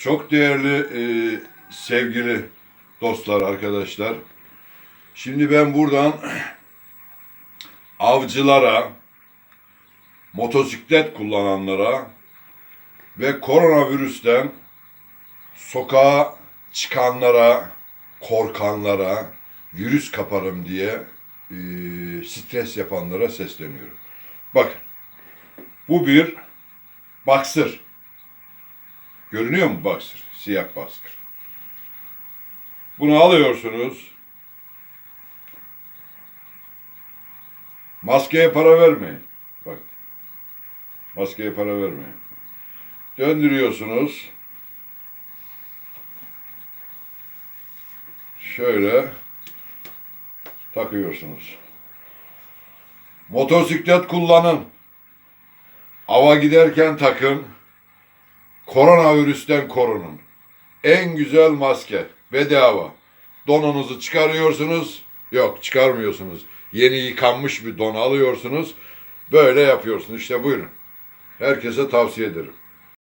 Çok değerli e, sevgili dostlar, arkadaşlar. Şimdi ben buradan avcılara, motosiklet kullananlara ve koronavirüsten sokağa çıkanlara, korkanlara, virüs kaparım diye e, stres yapanlara sesleniyorum. Bakın, bu bir baksır. Görünüyor mu baksır? Siyah baskır. Bunu alıyorsunuz. Maskeye para vermeyin. Bak. Maskeye para vermeyin. Döndürüyorsunuz. Şöyle takıyorsunuz. Motosiklet kullanın. Ava giderken takın. Koronavirüsten korunun. En güzel maske. Bedava. Donunuzu çıkarıyorsunuz. Yok çıkarmıyorsunuz. Yeni yıkanmış bir don alıyorsunuz. Böyle yapıyorsunuz. İşte buyurun. Herkese tavsiye ederim.